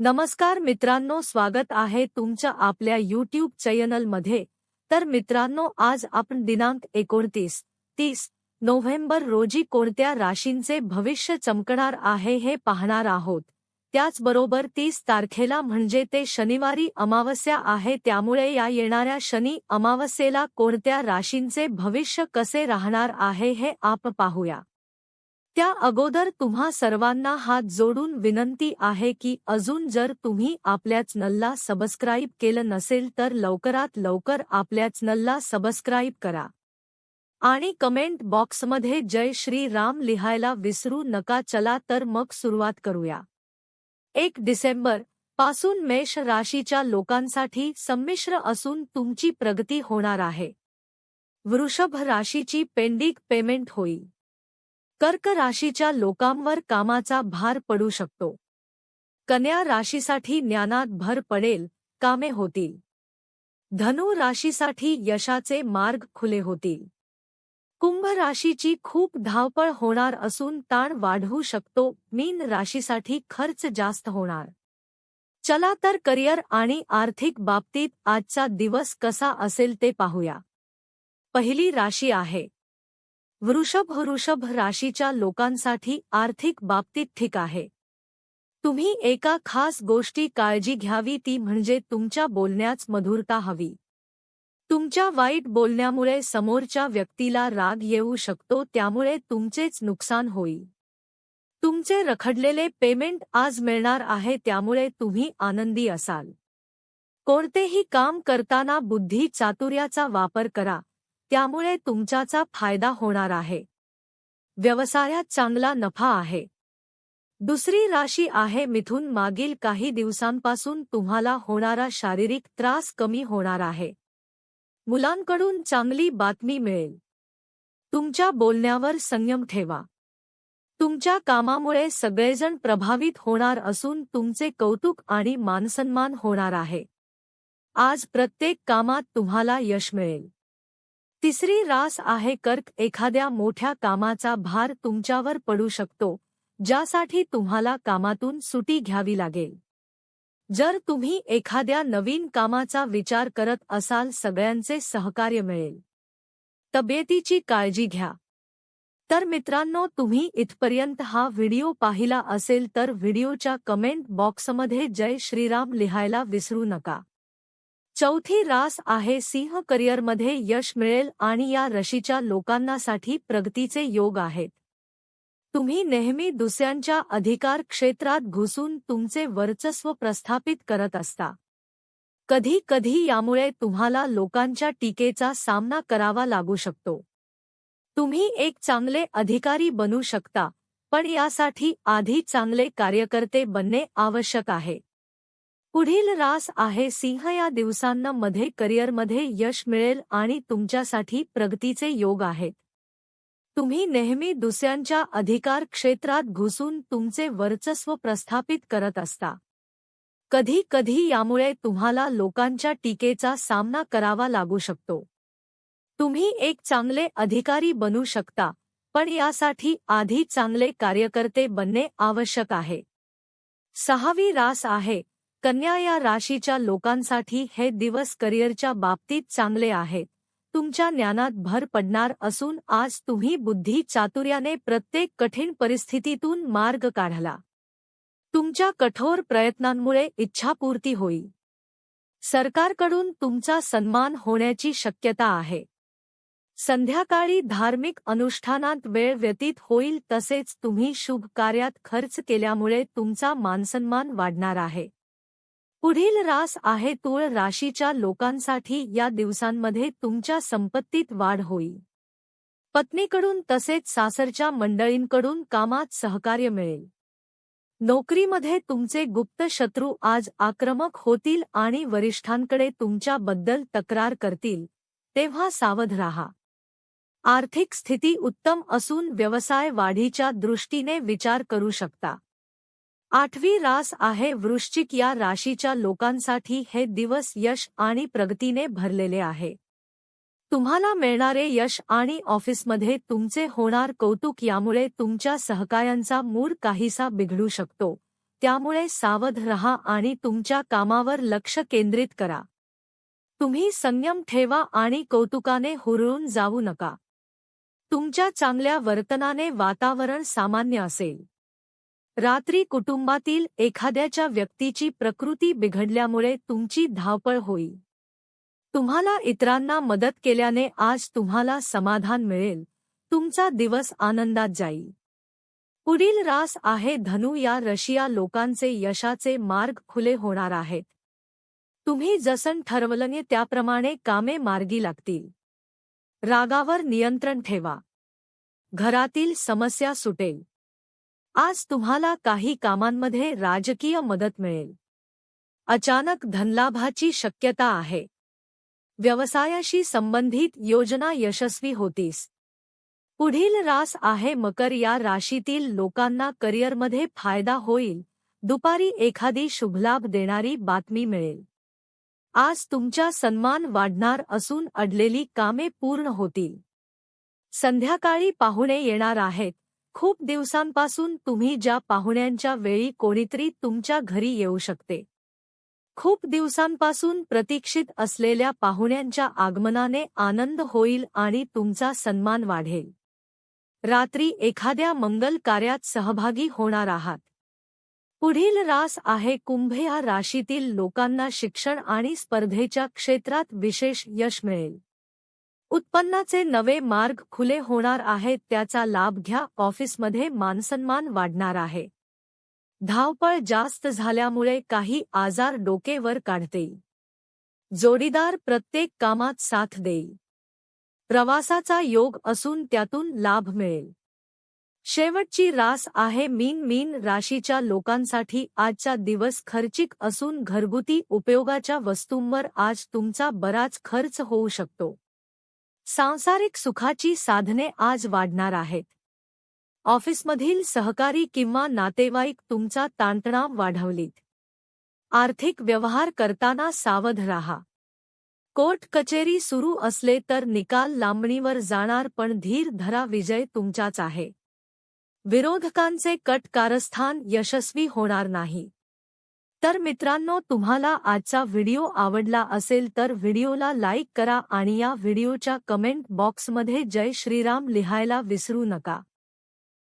नमस्कार मित्रांनो स्वागत आहे तुमच्या आपल्या यूट्यूब चॅनलमध्ये. तर मित्रांनो आज आपण दिनांक एकोणतीस तीस नोव्हेंबर रोजी कोणत्या राशींचे भविष्य चमकणार आहे हे पाहणार आहोत. त्याचबरोबर तीस तारखेला म्हणजे ते शनिवारी अमावस्या आहे त्यामुळे या येणाऱ्या शनी अमावस्येला कोणत्या राशींचे भविष्य कसे राहणार आहे हे आप पाहूया. त्या अगोदर तुम्हा सर्वांना हात जोडून विनंती आहे की अजून जर तुम्ही आपल्या चॅनलला सबस्क्राईब केलं नसेल तर लवकरात लवकर आपल्या चॅनलला सबस्क्राईब करा. आणि कमेंट बॉक्समध्ये जय श्री राम लिहायला विसरू नका चला तर मग सुरुवात करूया. एक डिसेंबरपासून मेष राशीच्या लोकांसाठी संमिश्र असून तुमची प्रगती होणार आहे. वृषभ राशीची पेंडिंग पेमेंट होईल. कर्क राशीच्या लोकांवर कामाचा भार पडू शकतो. कन्या राशीसाठी ज्ञानात भर पडेल कामे होतील. धनु राशीसाठी यशाचे मार्ग खुले होतील. कुंभ राशीची खूप धावपळ होणार असून ताण वाढवू शकतो मीन राशीसाठी खर्च जास्त होणार. चला तर करिअर आणि आर्थिक बाबतीत आजचा दिवस कसा असेल ते पाहूया. पहिली राशी आहे. वृषभ वृषभ राशीच्या लोकांसाठी आर्थिक बाबतीत ठीक आहे. तुम्ही एका खास गोष्टी काळजी घ्यावी ती म्हणजे तुमच्या बोलण्याच मधुरता हवी. तुमच्या वाईट बोलण्यामुळे समोरच्या व्यक्तीला राग येऊ शकतो त्यामुळे तुमचेच नुकसान होईल. तुमचे रखडलेले पेमेंट आज मिळणार आहे त्यामुळे तुम्ही आनंदी असाल. कोणतेही काम करताना बुद्धी चातुर्याचा वापर करा. त्यामुळे तुमच्याचा फायदा होणार आहे. व्यवसायात चांगला नफा आहे. दुसरी राशी आहे मिथून. मागील काही दिवसांपासून तुम्हाला होणारा शारीरिक त्रास कमी होणार आहे. मुलांकडून चांगली बातमी मिळेल. तुमच्या बोलण्यावर संयम ठेवा. तुमच्या कामामुळे सगळेजण प्रभावित होणार असून तुमचे कौतुक आणि मानसन्मान होणार आहे. आज प्रत्येक कामात तुम्हाला यश मिळेल. तिसरी रास आहे कर्क एखाद्या मोठ्या कामाचा भार तुमच्यावर पडू शकतो ज्यासाठी तुम्हाला कामातून सुटी घ्यावी लागेल. जर तुम्ही एखाद्या नवीन कामाचा विचार करत असाल सगळ्यांचे सहकार्य मिळेल. तब्येतीची काळजी घ्या. तर मित्रांनो तुम्ही इथपर्यंत हा व्हिडिओ पाहिला असेल तर व्हिडिओच्या कमेंट बॉक्समध्ये जय श्रीराम लिहायला विसरू नका. चौथी रास आहे सिंह करिअरमध्ये यश मिळेल आणि या रशीच्या लोकांनासाठी प्रगतीचे योग आहेत. तुम्ही नेहमी दुसऱ्यांच्या अधिकार क्षेत्रात घुसून तुमचे वर्चस्व प्रस्थापित करत असता. कधी कधी यामुळे तुम्हाला लोकांच्या टीकेचा सामना करावा लागू शकतो. तुम्ही एक चांगले अधिकारी बनू शकता पण यासाठी आधी चांगले कार्यकर्ते बनणे आवश्यक आहे. पुढील रास आहे सिंह या दिवसांना मध्ये करिअरमध्ये यश मिळेल आणि तुमच्यासाठी प्रगतीचे योग आहेत. तुम्ही नेहमी दुसऱ्यांच्या अधिकार क्षेत्रात घुसून तुमचे वर्चस्व प्रस्थापित करत असता. कधी कधी यामुळे तुम्हाला लोकांच्या टीकेचा सामना करावा लागू शकतो. तुम्ही एक चांगले अधिकारी बनू शकता पण यासाठी आधी चांगले कार्यकर्ते बनणे आवश्यक आहे. सहावी रास आहे कन्या या लोकांसाठी हे दिवस करिअरच्या बाबतीत चांगले आहेत तुमच्या ज्ञानात भर पडणार असून आज तुम्ही बुद्धी चातुर्याने प्रत्येक कठीण परिस्थितीतून मार्ग काढला. तुमच्या कठोर प्रयत्नांमुळे इच्छापूर्ती होईल. सरकारकडून तुमचा सन्मान होण्याची शक्यता आहे. संध्याकाळी धार्मिक अनुष्ठानात वेळ व्यतीत होईल तसेच तुम्ही शुभ कार्यात खर्च केल्यामुळे तुमचा मानसन्मान वाढणार आहे. पुढील रास आहे तुळ राशीच्या लोकांसाठी या दिवसांमध्ये तुमच्या संपत्तीत वाढ होईल. पत्नीकडून तसेच सासरच्या मंडळींकडून कामात सहकार्य मिळेल. नोकरीमध्ये तुमचे गुप्त शत्रू आज आक्रमक होतील आणि वरिष्ठांकडे तुमच्याबद्दल तक्रार करतील तेव्हा सावध राहा. आर्थिक स्थिती उत्तम असून व्यवसाय वाढीच्या दृष्टीने विचार करू शकता. आठवी रास आहे वृश्चिक या राशीच्या लोकांसाठी हे दिवस यश आणि प्रगतीने भरलेले आहे. तुम्हाला मिळणारे यश आणि ऑफिसमध्ये तुमचे होणार कौतुक यामुळे तुमच्या सहकायांचा मूड काहीसा बिघडू शकतो. त्यामुळे सावध रहा आणि तुमच्या कामावर लक्ष केंद्रित करा. तुम्ही संयम ठेवा आणि कौतुकाने हुरळून जाऊ नका. तुमच्या चांगल्या वर्तनाने वातावरण सामान्य असेल. रात्री कुटुंबातील एखाद्याच्या व्यक्तीची प्रकृती बिघडल्यामुळे तुमची धावपळ होईल. तुम्हाला इतरांना मदत केल्याने आज तुम्हाला समाधान मिळेल. तुमचा दिवस आनंदात जाईल. पुढील रास आहे धनु या रशिया लोकांचे यशाचे मार्ग खुले होणार आहेत. तुम्ही जसन ठरवलंने त्याप्रमाणे कामे मार्गी लागतील. रागावर नियंत्रण ठेवा. घरातील समस्या सुटेल. आज तुम्हाला काही कामांमध्ये राजकीय मदत मिळेल. अचानक धनलाभाची शक्यता आहे. व्यवसायाशी संबंधित योजना यशस्वी होतीस. पुढील रास आहे मकर या राशीतील लोकांना करिअरमध्ये फायदा होईल. दुपारी एखादी शुभलाभ देणारी बातमी मिळेल. आज तुमचा सन्मान वाढणार असून अडलेली कामे पूर्ण होतील. संध्याकाळी पाहुणे येणार आहेत. खूप दिवसांपासून तुम्ही ज्या पाहुण्यांच्या वेळी कोणीतरी तुमच्या घरी येऊ शकते. खूप दिवसांपासून प्रतीक्षित असलेल्या पाहुण्यांच्या आगमनाने आनंद होईल आणि तुमचा सन्मान वाढेल. रात्री एखाद्या मंगल कार्यात सहभागी होणार आहात. पुढील रास आहे कुंभ या राशीतील लोकांना शिक्षण आणि स्पर्धेच्या क्षेत्रात विशेष यश मिळेल. उत्पन्नाचे नवे मार्ग खुले होणार आहेत त्याचा लाभ घ्या ऑफिसमध्ये मानसन्मान वाढणार आहे. धावपळ जास्त झाल्यामुळे काही आजार डोकेवर काढते जोडीदार प्रत्येक कामात साथ देईल. प्रवासाचा योग असून त्यातून लाभ मिळेल. शेवटची रास आहे मीन मीन राशीच्या लोकांसाठी आजचा दिवस खर्चिक असून घरगुती उपयोगाच्या वस्तूंवर आज तुमचा बराच खर्च होऊ शकतो. सांसारिक सुखाची साधने आज वाढणार आहेत. ऑफिसमधील सहकारी किंवा नातेवाईक तुमचा ताणतणाव वाढवलीत. आर्थिक व्यवहार करताना सावध राहा. कोर्ट कचेरी सुरू असले तर निकाल लांबणीवर जाणार पण धीर धरा विजय तुमचाच आहे. विरोधकांचे कट कारस्थान यशस्वी होणार नाही. तर मित्रांनो तुम्हाला आजचा व्हिडिओ आवडला असेल तर व्हिडिओला लाईक करा आणि या व्हिडिओच्या कमेंट बॉक्समध्ये जय श्रीराम लिहायला विसरू नका.